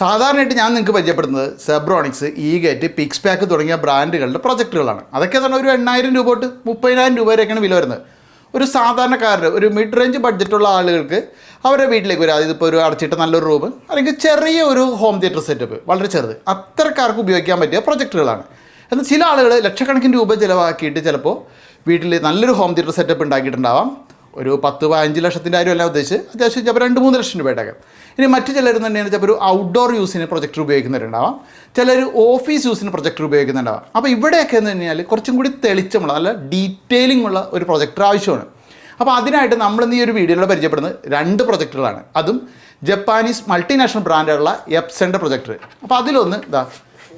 സാധാരണയായിട്ട് ഞാൻ നിങ്ങൾക്ക് പരിചയപ്പെടുന്നത് സെബ്രോണിക്സ് ഈ ഗേറ്റ് പിക്സ് പാക്ക് തുടങ്ങിയ ബ്രാൻഡുകളുടെ പ്രൊജക്റ്റുകളാണ് അതൊക്കെ തന്നെ ഒരു എണ്ണായിരം രൂപ തൊട്ട് മുപ്പതിനായിരം രൂപ വരെയൊക്കെയാണ് വില വരുന്നത്. ഒരു സാധാരണക്കാരുടെ ഒരു മിഡ് റേഞ്ച് ബഡ്ജറ്റുള്ള ആളുകൾക്ക് അവരുടെ വീട്ടിലേക്ക് വരും. അതായത് ഇപ്പോൾ ഒരു അടച്ചിട്ട നല്ലൊരു റൂം അല്ലെങ്കിൽ ചെറിയ ഒരു ഹോം തിയേറ്റർ സെറ്റപ്പ് വളരെ ചെറുത്. അത്രക്കാർക്ക് ഉപയോഗിക്കാൻ പറ്റിയ പ്രൊജക്റ്റുകളാണ് എന്നാൽ ചില ആളുകൾ ലക്ഷക്കണക്കിന് രൂപ ചിലവാക്കിയിട്ട് ചിലപ്പോൾ വീട്ടിൽ നല്ലൊരു ഹോം തിയേറ്റർ സെറ്റപ്പ് ഉണ്ടാക്കിയിട്ടുണ്ടാവാം. ഒരു പത്ത് പതിനഞ്ച് ലക്ഷത്തിന്റെ കാര്യമല്ല ഉദ്ദേശിച്ച് അത്യാവശ്യം ചിലപ്പോൾ രണ്ട് മൂന്ന് ലക്ഷം രൂപയുടെ ഇനി മറ്റു ചിലർ തന്നെയാണ് ചിലപ്പോൾ ഒരു ഔട്ട്ഡോർ യൂസിന് പ്രൊജക്ടർ ഉപയോഗിക്കുന്നവരുണ്ടാവാം. ചിലർ ഓഫീസ് യൂസിന് പ്രൊജക്ടർ ഉപയോഗിക്കുന്നുണ്ടാവാം അപ്പോൾ ഇവിടെയൊക്കെ എന്ന് പറഞ്ഞാൽ കുറച്ചും കൂടി തെളിച്ചമുള്ള നല്ല ഡീറ്റെയിലിംഗ് ഉള്ള ഒരു പ്രൊജക്ടർ ആവശ്യമാണ്. അപ്പോൾ അതിനായിട്ട് നമ്മൾ ഈ ഒരു വീഡിയോയിലൂടെ പരിചയപ്പെടുന്നത് രണ്ട് പ്രൊജക്ടറുകളാണ് അതും ജപ്പാനീസ് മൾട്ടിനാഷണൽ ബ്രാൻഡുള്ള എപ്സന്റെ പ്രൊജക്ടർ അപ്പോൾ അതിലൊന്ന് ഇതാ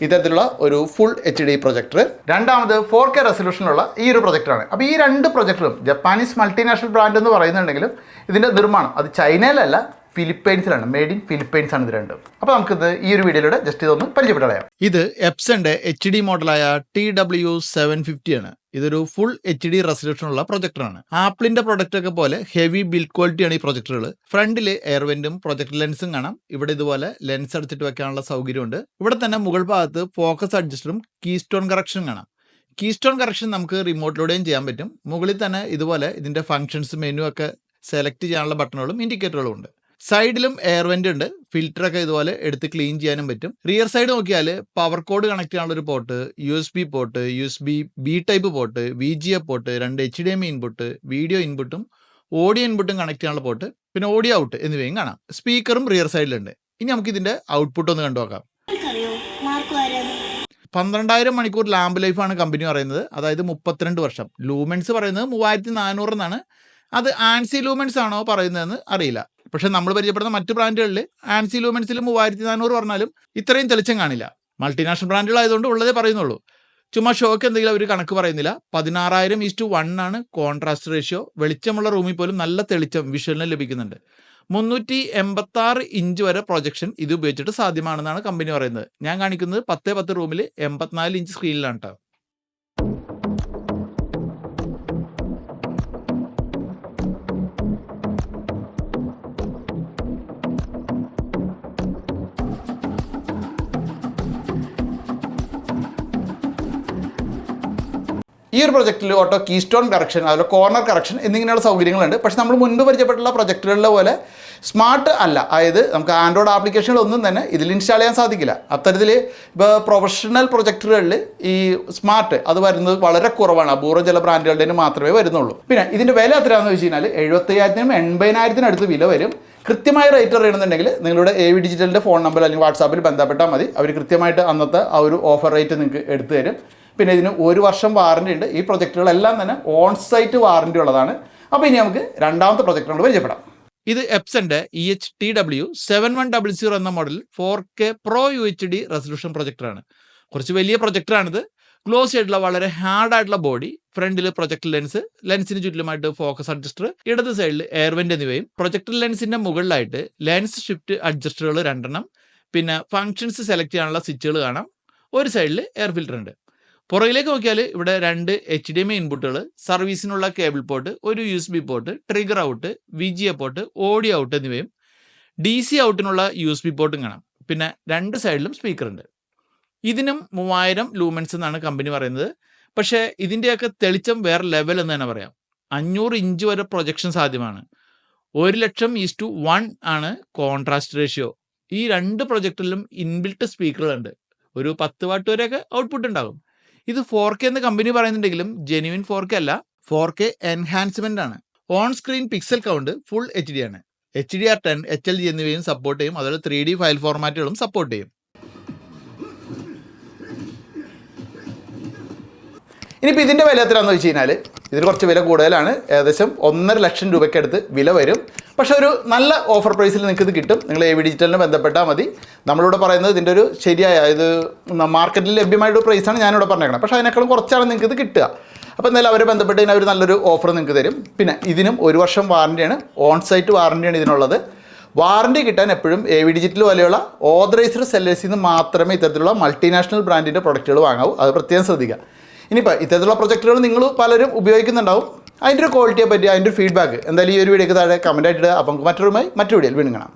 ഇത്തരത്തിലുള്ള ഒരു ഫുൾ എച്ച് ഡി പ്രൊജക്ടർ രണ്ടാമത് ഫോർ കെ റെസൊല്യൂഷനുള്ള ഈ ഒരു പ്രൊജക്ടറാണ് അപ്പോൾ ഈ രണ്ട് പ്രൊജക്ടറും ജപ്പാനീസ് മൾട്ടിനാഷണൽ ബ്രാൻഡ് എന്ന് പറയുന്നുണ്ടെങ്കിലും ഇതിന്റെ നിർമ്മാണം അത് ചൈനയിലല്ല ഫിലിപ്പൈൻസിലാണ് മെയ്ഡ് ഇൻ ഫിലിപ്പൈൻസ് ആണ് ഇത് രണ്ട്. അപ്പോൾ നമുക്കിത് ഈ ഒരു വീഡിയോയിലൂടെ ജസ്റ്റ് ഇതൊന്ന് പരിചയപ്പെട്ടറിയാം ഇത് എപ്സന്റെ എച്ച് ഡി മോഡലായ ടി ഡബ്ല്യു സെവൻ ഫിഫ്റ്റി ആണ്. ഇതൊരു ഫുൾ എച്ച് ഡി റെസൊല്യൂഷനുള്ള പ്രൊജക്ടറാണ് ആപ്പിളിന്റെ പ്രൊഡക്റ്റ് ഒക്കെ പോലെ ഹെവി ബിൽഡ് ക്വാളിറ്റി ആണ് ഈ പ്രൊജക്ടറുകൾ ഫ്രണ്ടിൽ എയർവെന്റും പ്രൊജക്ടർ ലെൻസും കാണാം. ഇവിടെ ഇതുപോലെ ലെൻസ് എടുത്തിട്ട് വെക്കാനുള്ള സൗകര്യമുണ്ട് ഇവിടെ തന്നെ മുകൾ ഭാഗത്ത് ഫോക്കസ് അഡ്ജസ്റ്ററും കീ സ്റ്റോൺ കറക്ഷനും കാണാം. കീ സ്റ്റോൺ കറക്ഷൻ നമുക്ക് റിമോട്ടിലൂടെയും ചെയ്യാൻ പറ്റും. മുകളിൽ തന്നെ ഇതുപോലെ ഇതിന്റെ ഫങ്ഷൻസ് മെനു ഒക്കെ സെലക്ട് ചെയ്യാനുള്ള ബട്ടണുകളും ഇൻഡിക്കേറ്ററുകളും ഉണ്ട്. സൈഡിലും എയർ വെന്റ് ഉണ്ട്. ഫിൽറ്റർ ഒക്കെ ഇതുപോലെ എടുത്ത് ക്ലീൻ ചെയ്യാനും പറ്റും. റിയർ സൈഡ് നോക്കിയാൽ പവർ കോഡ് കണക്ട് ചെയ്യാനുള്ള ഒരു port U S B port U S B B type port V G A port രണ്ട് H D M input video ഇൻപുട്ടും ഓഡിയോ ഇൻപുട്ടും കണക്ട് ചെയ്യാനുള്ള പോർട്ട് പിന്നെ ഓഡിയോ ഔട്ട് എന്നിവയും കാണാം. സ്പീക്കറും റിയർ സൈഡിലുണ്ട് ഇനി നമുക്ക് ഇതിന്റെ ഔട്ട്പുട്ട് ഒന്ന് കണ്ടു നോക്കാം. പന്ത്രണ്ടായിരം മണിക്കൂർ ലാമ്പ് ലൈഫാണ് കമ്പനി പറയുന്നത്. അതായത് മുപ്പത്തിരണ്ട് വർഷം. ലൂമെൻസ് പറയുന്നത് മൂവായിരത്തി നാനൂറ് എന്നാണ്. അത് ആൻസി ലൂമെൻസ് ആണോ പറയുന്നതെന്ന് അറിയില്ല. പക്ഷെ നമ്മൾ പരിചയപ്പെടുന്ന മറ്റു ബ്രാൻഡുകളിൽ ആൻസി ലൂമെൻസിൽ മൂവായിരത്തി നാനൂറ് പറഞ്ഞാലും ഇത്രയും തെളിച്ചം കാണില്ല. മൾട്ടിനാഷണൽ ബ്രാൻഡുകളായതുകൊണ്ട് ഉള്ളതേ പറയുന്നുള്ളൂ. ചുമ്മാ ഷോക്ക് എന്തെങ്കിലും അവർ കണക്ക് പറയുന്നില്ല. പതിനാറായിരം ഈസ്റ്റ് വൺ ആണ് കോൺട്രാസ്റ്റ് റേഷ്യോ. വെളിച്ചമുള്ള റൂമിൽ പോലും നല്ല തെളിച്ചം വിഷ്വലിന് ലഭിക്കുന്നുണ്ട്. മുന്നൂറ്റി എൺപത്തി ആറ് ഇഞ്ച് വരെ പ്രൊജക്ഷൻ ഇത് ഉപയോഗിച്ചിട്ട് സാധ്യമാണെന്നാണ് കമ്പനി പറയുന്നത്. ഞാൻ കാണിക്കുന്നത് പത്തേ പത്ത് റൂമിൽ എൺപത്തിനാല് ഇഞ്ച് സ്ക്രീനിലാണ് കേട്ടോ ഈ ഒരു പ്രൊജക്റ്റിൽ ഓട്ടോ കീ സ്റ്റോൺ കറക്ഷൻ അതുപോലെ കോർണർ കറക്ഷൻ എന്നിങ്ങനെയുള്ള സൗകര്യങ്ങളുണ്ട്. പക്ഷേ നമ്മൾ മുൻപ് പരിചയപ്പെട്ടുള്ള പ്രൊജക്റ്റുകളിലെ പോലെ സ്മാർട്ട് അല്ല. അതായത് നമുക്ക് ആൻഡ്രോയിഡ് ആപ്ലിക്കേഷനുകളൊന്നും തന്നെ ഇതിൽ ഇൻസ്റ്റാൾ ചെയ്യാൻ സാധിക്കില്ല. അത്തരത്തിൽ ഇപ്പോൾ പ്രൊഫഷണൽ പ്രൊജക്റ്റുകളിൽ ഈ സ്മാർട്ട് അത് വരുന്നത് വളരെ കുറവാണ്. അപൂർവം ചില ബ്രാൻഡുകളുടെ മാത്രമേ വരുന്നുള്ളൂ. പിന്നെ ഇതിന്റെ വില എത്രയാണെന്ന് വെച്ച് കഴിഞ്ഞാൽ എഴുപത്തയ്യായിരത്തിനും എൺപതിനായിരത്തിനും അടുത്ത് വില വരും. കൃത്യമായ റേറ്റ് അറിയണമെന്നുണ്ടെങ്കിൽ നിങ്ങളുടെ എ വി ഡിജിറ്റലിന്റെ ഫോൺ നമ്പർ അല്ലെങ്കിൽ വാട്സാപ്പിൽ ബന്ധപ്പെട്ടാൽ മതി. അവർ കൃത്യമായിട്ട് അന്നത്തെ ആ ഒരു ഓഫർ റേറ്റ് നിങ്ങൾക്ക് എടുത്തു തരും. പിന്നെ ഇതിന് ഒരു വർഷം വാറണ്ടി ഉണ്ട്. ഈ പ്രൊജക്റ്റുകളെല്ലാം തന്നെ ഓൺ സൈറ്റ് വാറണ്ടി ഉള്ളതാണ്. അപ്പോൾ ഇനി നമുക്ക് രണ്ടാമത്തെ പ്രൊജക്റ്റിനോട് പരിചയപ്പെടാം. ഇത് എപ്സന്റെ E H T W seven one double zero എന്ന model four K pro U H D resolution പ്രൊജക്ടറാണ് കുറച്ച് വലിയ പ്രൊജക്ടറാണിത്. ക്ലോസ് ആയിട്ടുള്ള വളരെ ഹാർഡ് ആയിട്ടുള്ള ബോഡി ഫ്രണ്ടിൽ പ്രൊജക്ടർ ലെൻസ് ലെൻസിന് ചുറ്റിലുമായിട്ട് ഫോക്കസ് അഡ്ജസ്റ്റർ ഇടത് സൈഡിൽ എയർവെന്റ് എന്നിവയും പ്രൊജക്ടർ ലെൻസിന്റെ മുകളിലായിട്ട് ലെൻസ് ഷിഫ്റ്റ് അഡ്ജസ്റ്ററുകൾ രണ്ടെണ്ണം പിന്നെ ഫങ്ഷൻസ് സെലക്ട് ചെയ്യാനുള്ള സ്വിച്ചുകൾ കാണാം. ഒരു സൈഡിൽ എയർ ഫിൽറ്റർ ഉണ്ട്. പുറകിലേക്ക് നോക്കിയാൽ ഇവിടെ രണ്ട് എച്ച് ഡി എം ഇൻപുട്ടുകൾ സർവീസിനുള്ള കേബിൾ പോർട്ട് ഒരു U S B port trigger out V G A port audio out എന്നിവയും ഡി സി ഔട്ടിനുള്ള യു എസ് ബി പോർട്ടും കാണാം. പിന്നെ രണ്ട് സൈഡിലും സ്പീക്കർ ഉണ്ട്. ഇതിനും മൂവായിരം ലൂമൻസ് എന്നാണ് കമ്പനി പറയുന്നത്. പക്ഷേ ഇതിന്റെയൊക്കെ തെളിച്ചം വേറെ ലെവൽ എന്ന് തന്നെ പറയാം. അഞ്ഞൂറ് ഇഞ്ച് വരെ പ്രൊജക്ഷൻ സാധ്യമാണ്. ഒരു ലക്ഷം ഈസ് ടു വൺ ആണ് കോൺട്രാസ്റ്റ് റേഷ്യോ ഈ രണ്ട് പ്രൊജക്ടറിലും ഇൻബിൽട്ട് സ്പീക്കറുകളുണ്ട് ഒരു പത്ത് വാട്ട് വരെയൊക്കെ ഔട്ട്പുട്ട് ഉണ്ടാകും. ഇത് ഫോർ കെ എന്ന് കമ്പനി പറയുന്നുണ്ടെങ്കിലും ജെനുവിൻ ഫോർ കെ അല്ല. ഫോർ കെ എൻഹാൻസ്മെന്റ് ആണ്. On screen pixel count full H D ആണ്. H D R ten H L G എന്നിവയും സപ്പോർട്ട് ചെയ്യും. അതുപോലെ ത്രീ ഡി ഫയൽ ഫോർമാറ്റുകളും സപ്പോർട്ട് ചെയ്യും. ഇനിയിപ്പോൾ ഇതിന്റെ വില എത്രയാണെന്ന് വെച്ച് കഴിഞ്ഞാൽ ഇതിന് കുറച്ച് വില കൂടുതലാണ്. ഏകദേശം ഒന്നര ലക്ഷം രൂപയ്ക്ക് അടുത്ത് വില വരും. പക്ഷെ ഒരു നല്ല ഓഫർ പ്രൈസിൽ നിങ്ങൾക്ക് ഇത് കിട്ടും. നിങ്ങൾ എ വി ഡിജിറ്റലിന് ബന്ധപ്പെട്ടാൽ മതി. നമ്മളിവിടെ പറയുന്നത് ഇതിന്റെ ഒരു ശരിയായ ഇത് മാർക്കറ്റിൽ ലഭ്യമായിട്ട് പ്രൈസാണ് ഞാനിവിടെ പറഞ്ഞേക്കണം. പക്ഷേ അതിനേക്കാളും കുറച്ചാണ് നിങ്ങൾക്ക് ഇത് കിട്ടുക. അപ്പോൾ എന്തായാലും അവരെ ബന്ധപ്പെട്ട് കഴിഞ്ഞാൽ അവർ നല്ലൊരു ഓഫർ നിങ്ങൾക്ക് തരും. പിന്നെ ഇതിനും ഒരു വർഷം വാറന്റിയാണ് ഓൺ സൈറ്റ് വാറന്റിയാണ് ഇതിനുള്ളത്. വാറണ്ടി കിട്ടാൻ എപ്പോഴും എ വി ഡിജിറ്റൽ പോലെയുള്ള ഓതറൈസ്ഡ് സെല്ലേഴ്സിൽ നിന്ന് മാത്രമേ ഇത്തരത്തിലുള്ള മൾട്ടിനാഷണൽ ബ്രാൻഡിന്റെ പ്രൊഡക്റ്റുകൾ വാങ്ങാവൂ. അത് പ്രത്യേകം ശ്രദ്ധിക്കുക. ഇനിയിപ്പോൾ ഇത്തരത്തിലുള്ള പ്രൊജക്ടുകൾ നിങ്ങൾ പലരും ഉപയോഗിക്കുന്നുണ്ടാവും. അതിന്റെ ഒരു ക്വാളിറ്റിയെ പറ്റി അതിന്റെ ഒരു ഫീഡ്ബാക്ക് എന്തായാലും ഈ ഒരു വീഡിയോക്ക് താഴെ കമന്റ് ആയിട്ട് അപ്പം മറ്റൊരുമായി മറ്റു വീഡിയോയിൽ വീണ്ടും